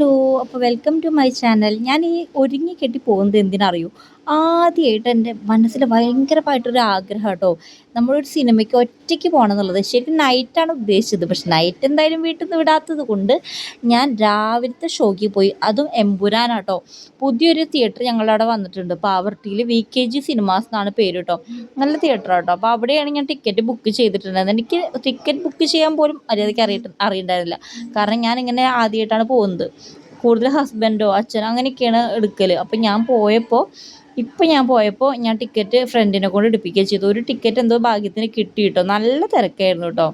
Hello അപ്പോൾ welcome to my channel ഞാൻ ഈ ഒരുങ്ങി കെട്ടി പോകുന്നത് എന്തിനറിയൂ? ആദ്യമായിട്ട് എന്റെ മനസ്സിൽ ഭയങ്കരമായിട്ടൊരു ആഗ്രഹം കേട്ടോ നമ്മളൊരു സിനിമയ്ക്ക് ഒറ്റയ്ക്ക് പോകണം എന്നുള്ളത് ശരിക്കും നൈറ്റാണ് ഉദ്ദേശിച്ചത്. പക്ഷെ നൈറ്റ് എന്തായാലും വീട്ടിൽ നിന്ന് വിടാത്തത് കൊണ്ട് ഞാൻ രാവിലത്തെ ഷോയ്ക്ക് പോയി. അതും എമ്പുരാനാട്ടോ. പുതിയൊരു തിയേറ്റർ ഞങ്ങളുടെ അവിടെ വന്നിട്ടുണ്ട്. പാവർട്ടിയിൽ വി കെ ജി സിനിമാസ് എന്നാണ് പേര് കേട്ടോ നല്ല തിയേറ്റർ കേട്ടോ അപ്പോൾ അവിടെയാണ് ഞാൻ ടിക്കറ്റ് ബുക്ക് ചെയ്തിട്ടുണ്ടായിരുന്നത്. എനിക്ക് ടിക്കറ്റ് ബുക്ക് ചെയ്യാൻ പോലും മര്യാദയ്ക്ക് അറിയിട്ട് അറിയണ്ടായിരുന്നില്ല. കാരണം ഞാൻ ഇങ്ങനെ ആദ്യമായിട്ടാണ് പോകുന്നത്. കൂടുതൽ ഹസ്ബൻഡോ അച്ഛനോ അങ്ങനെയൊക്കെയാണ് എടുക്കൽ അപ്പം ഞാൻ പോയപ്പോൾ ഇപ്പം ഞാൻ പോയപ്പോൾ ഞാൻ ടിക്കറ്റ് ഫ്രണ്ടിനെ കൊണ്ട് എടുപ്പിക്കുകയും ചെയ്തു. ഒരു ടിക്കറ്റ് എന്തോ ഭാഗ്യത്തിന് കിട്ടി കേട്ടോ നല്ല തിരക്കായിരുന്നു കേട്ടോ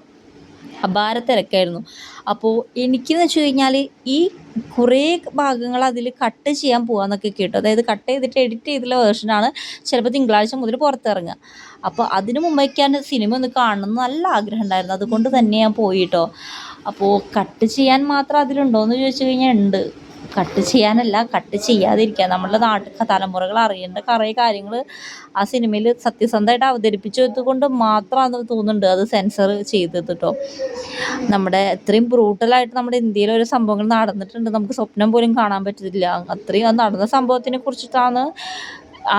അപാര തിരക്കായിരുന്നു. അപ്പോൾ എനിക്കെന്ന് വെച്ച് കഴിഞ്ഞാൽ ഈ കുറേ ഭാഗങ്ങൾ അതിൽ കട്ട് ചെയ്യാൻ പോകാമെന്നൊക്കെ കേട്ടു. അതായത് കട്ട് ചെയ്തിട്ട് എഡിറ്റ് ചെയ്തിട്ടുള്ള വേർഷനാണ് ചിലപ്പോൾ തിങ്കളാഴ്ച മുതൽ പുറത്തിറങ്ങുക. അപ്പോൾ അതിന് മുമ്പേക്കാണ് സിനിമ ഒന്ന് കാണണം എന്ന് നല്ല ആഗ്രഹം ഉണ്ടായിരുന്നു. അതുകൊണ്ട് തന്നെ ഞാൻ പോയിട്ടോ അപ്പോൾ കട്ട് ചെയ്യാൻ മാത്രം അതിലുണ്ടോ എന്ന് ചോദിച്ചു കഴിഞ്ഞാൽ ഉണ്ട്. കട്ട് ചെയ്യാനല്ല കട്ട് ചെയ്യാതിരിക്കുക നമ്മളുടെ നാട്ടിൽ തലമുറകൾ അറിയേണ്ട കുറേ കാര്യങ്ങൾ ആ സിനിമയിൽ സത്യസന്ധമായിട്ട് അവതരിപ്പിച്ചത് കൊണ്ട് മാത്രമാണ് തോന്നുന്നുണ്ട് അത് സെൻസർ ചെയ്തിട്ടോ നമ്മുടെ ഇത്രയും ബ്രൂട്ടലായിട്ട് നമ്മുടെ ഇന്ത്യയിൽ ഒരു സംഭവങ്ങൾ നടന്നിട്ടുണ്ട്. നമുക്ക് സ്വപ്നം പോലും കാണാൻ പറ്റത്തില്ല. അത്രയും നടന്ന സംഭവത്തിനെ കുറിച്ചിട്ടാണ്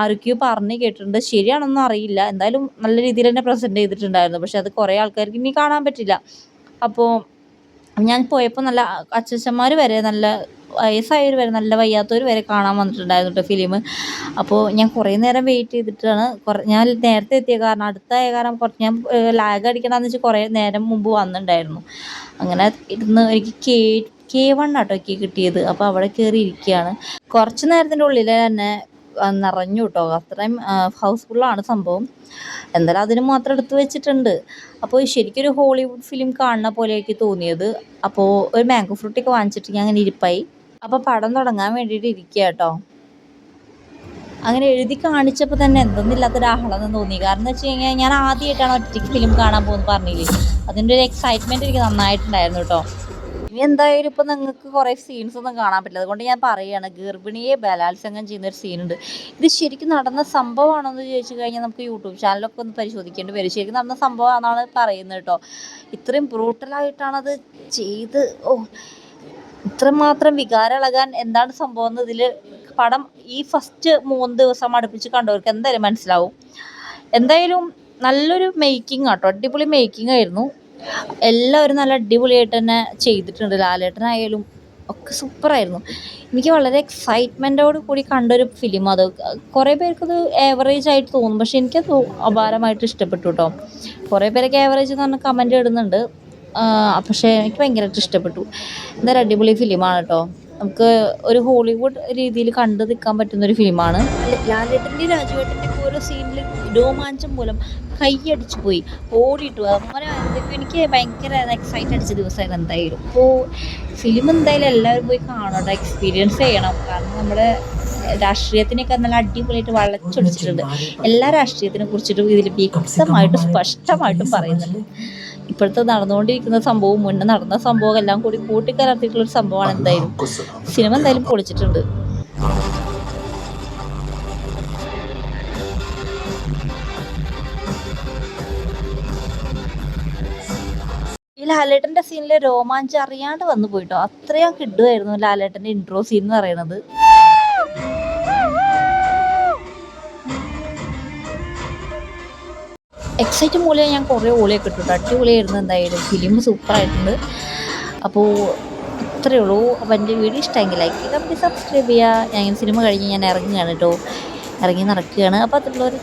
ആരൊക്കെയോ പറഞ്ഞ് കേട്ടിട്ടുണ്ട്. ശരിയാണെന്നൊന്നും അറിയില്ല. എന്തായാലും നല്ല രീതിയിൽ തന്നെ പ്രസന്റ് ചെയ്തിട്ടുണ്ടായിരുന്നു. പക്ഷെ അത് കുറേ ആൾക്കാർക്ക് ഇനി കാണാൻ പറ്റില്ല. അപ്പോൾ ഞാൻ പോയപ്പോൾ നല്ല അച്ഛച്ചന്മാർ വരെ നല്ല വയസ്സായവർ വരെ നല്ല വയ്യാത്തവർ വരെ കാണാൻ വന്നിട്ടുണ്ടായിരുന്നു കേട്ടോ ഫിലിം. അപ്പോൾ ഞാൻ കുറേ നേരം വെയിറ്റ് ചെയ്തിട്ടാണ് കുറേ ഞാൻ നേരത്തെ എത്തിയ കാരണം അടുത്തായ കാരണം കുറച്ച് ഞാൻ ലാഗ് അടിക്കണമെന്ന് വെച്ചാൽ കുറേ നേരം മുമ്പ് വന്നിട്ടുണ്ടായിരുന്നു. അങ്ങനെ ഇരുന്ന് എനിക്ക് കേ കെ വൺ ആട്ടോ എനിക്ക് കിട്ടിയത്. അപ്പോൾ അവിടെ കയറി ഇരിക്കുകയാണ് കുറച്ച് നേരത്തിന്റെ ഉള്ളിൽ തന്നെ നിറഞ്ഞു കേട്ടോ അത്രയും ഹൗസ്ഫുള്ളാണ് സംഭവം. എന്തായാലും അതിന് മാത്രം എടുത്തു വെച്ചിട്ടുണ്ട്. അപ്പോൾ ശരിക്കും ഒരു ഹോളിവുഡ് ഫിലിം കാണുന്ന പോലെ എനിക്ക് തോന്നിയത്. അപ്പോൾ ഒരു മാംഗോ ഫ്രൂട്ടൊക്കെ വാങ്ങിച്ചിട്ട് ഞാൻ അങ്ങനെ ഇരിപ്പായി. അപ്പോൾ പടം തുടങ്ങാൻ വേണ്ടിയിട്ട് ഇരിക്കുക കേട്ടോ അങ്ങനെ എഴുതി കാണിച്ചപ്പോൾ തന്നെ എന്തെന്നില്ലാത്തൊരു ആഹ്ലാദം തോന്നി. കാരണം എന്ന് വെച്ച് കഴിഞ്ഞാൽ ഞാൻ ആദ്യമായിട്ടാണ് ഒറ്റയ്ക്ക് ഫിലിം കാണാൻ പോകുന്നത് പറഞ്ഞില്ലേ? അതിന്റെ ഒരു എക്സൈറ്റ്മെന്റ് എനിക്ക് നന്നായിട്ടുണ്ടായിരുന്നു കേട്ടോ ഇനി എന്തായാലും ഇപ്പം നിങ്ങൾക്ക് കുറേ സീൻസ് ഒന്നും കാണാൻ പറ്റില്ല. അതുകൊണ്ട് ഞാൻ പറയുകയാണ് ഗർഭിണിയെ ബലാത്സംഗം ചെയ്യുന്ന ഒരു സീനുണ്ട് ഇത് ശരിക്കും നടന്ന സംഭവമാണോ എന്ന് ചോദിച്ചു കഴിഞ്ഞാൽ നമുക്ക് യൂട്യൂബ് ചാനലൊക്കെ ഒന്ന് പരിശോധിക്കേണ്ടി വരും. ശരിക്കും നടന്ന സംഭവമാണെന്നാണ് പറയുന്നത് കേട്ടോ. ഇത്രയും ബ്രൂട്ടലായിട്ടാണത് ചെയ്ത് ഓ ഇത്രമാത്രം വികാരളകാൻ എന്താണ് സംഭവം എന്ന് ഇതിൽ പടം ഈ ഫസ്റ്റ് മൂന്ന് ദിവസം അടുപ്പിച്ച് കണ്ടവർക്ക് എന്തായാലും മനസ്സിലാവും. എന്തായാലും നല്ലൊരു മേക്കിംഗ് ആട്ടോ അടിപൊളി മേക്കിംഗ് ആയിരുന്നു. എല്ലാവരും നല്ല അടിപൊളിയായിട്ട് തന്നെ ചെയ്തിട്ടുണ്ട്. ലാലേട്ടനായാലും ഒക്കെ സൂപ്പറായിരുന്നു. എനിക്ക് വളരെ എക്സൈറ്റ്മെന്റോട് കൂടി കണ്ടൊരു ഫിലിം അത്. കുറേ പേർക്കത് ആവറേജ് ആയിട്ട് തോന്നും. പക്ഷെ എനിക്കത് അപാരമായിട്ട് ഇഷ്ടപ്പെട്ടു കേട്ടോ കുറേ പേരൊക്കെ ആവറേജ് എന്ന് പറഞ്ഞാൽ കമന്റ് ഇടുന്നുണ്ട്. പക്ഷേ എനിക്ക് ഭയങ്കരമായിട്ട് ഇഷ്ടപ്പെട്ടു. എന്തായാലും അടിപൊളി ഫിലിമാണ് കേട്ടോ നമുക്ക് ഒരു ഹോളിവുഡ് രീതിയിൽ കണ്ടു നിൽക്കാൻ പറ്റുന്ന ഒരു ഫിലിമാണ് ലാലേട്ടന്റെ രാജുവേട്ടന്റെ ഓരോ സീനിൽ രോമാഞ്ചം മൂലം കൈയടിച്ചു പോയി. ഓടിയിട്ടു. അങ്ങനെ എനിക്ക് ഭയങ്കര എക്സൈറ്റ് അടിച്ച ദിവസമായിരുന്നു എന്തായാലും. അപ്പോൾ ഫിലിം എന്തായാലും എല്ലാവരും പോയി കാണണം. എക്സ്പീരിയൻസ് ചെയ്യണം. കാരണം നമ്മുടെ രാഷ്ട്രീയത്തിനൊക്കെ നല്ല അടിപൊളിയായിട്ട് വളച്ചൊടിച്ചിട്ടുണ്ട്. എല്ലാ രാഷ്ട്രീയത്തിനെ കുറിച്ചിട്ടും ഇതിൽ വ്യക്തമായിട്ടും സ്പഷ്ടമായിട്ടും പറയുന്നുണ്ട്. ഇപ്പോഴത്തെ നടന്നുകൊണ്ടിരിക്കുന്ന സംഭവവും മുന്നേ നടന്ന സംഭവം എല്ലാം കൂടി കൂട്ടിക്കലർത്തിയിട്ടുള്ള ഒരു സംഭവമാണ് എന്തായാലും. സിനിമ എന്തായാലും പൊളിച്ചിട്ടുണ്ട്. ഈ ലാലേട്ടന്റെ സീനിലെ രോമാഞ്ചം അറിയാണ്ട് വന്നു പോയിട്ടോ. അത്രയും കിട്ടുമായിരുന്നു ലാലേട്ടന്റെ ഇൻട്രോ സീൻ എന്ന് പറയുന്നത്. എക്സൈറ്റ് മൂലം ഞാൻ കുറേ ഓളിയൊക്കെ ഇട്ടു അടിപൊളിയായിരുന്നു എന്തായാലും. ഫിലിം സൂപ്പറായിട്ടുണ്ട്. അപ്പോൾ ഇത്രയേ ഉള്ളൂ. അപ്പോൾ എന്റെ വീഡിയോ ഇഷ്ടമെങ്കിൽ ലൈക്ക് ചെയ്യുക. പ്ലീസ് സബ്സ്ക്രൈബ് ചെയ്യുക. ഞാൻ സിനിമ കഴിഞ്ഞ് ഞാൻ ഇറങ്ങുകയാണ് കേട്ടോ ഇറങ്ങി നടക്കുകയാണ്. അപ്പോൾ അതുള്ളവർ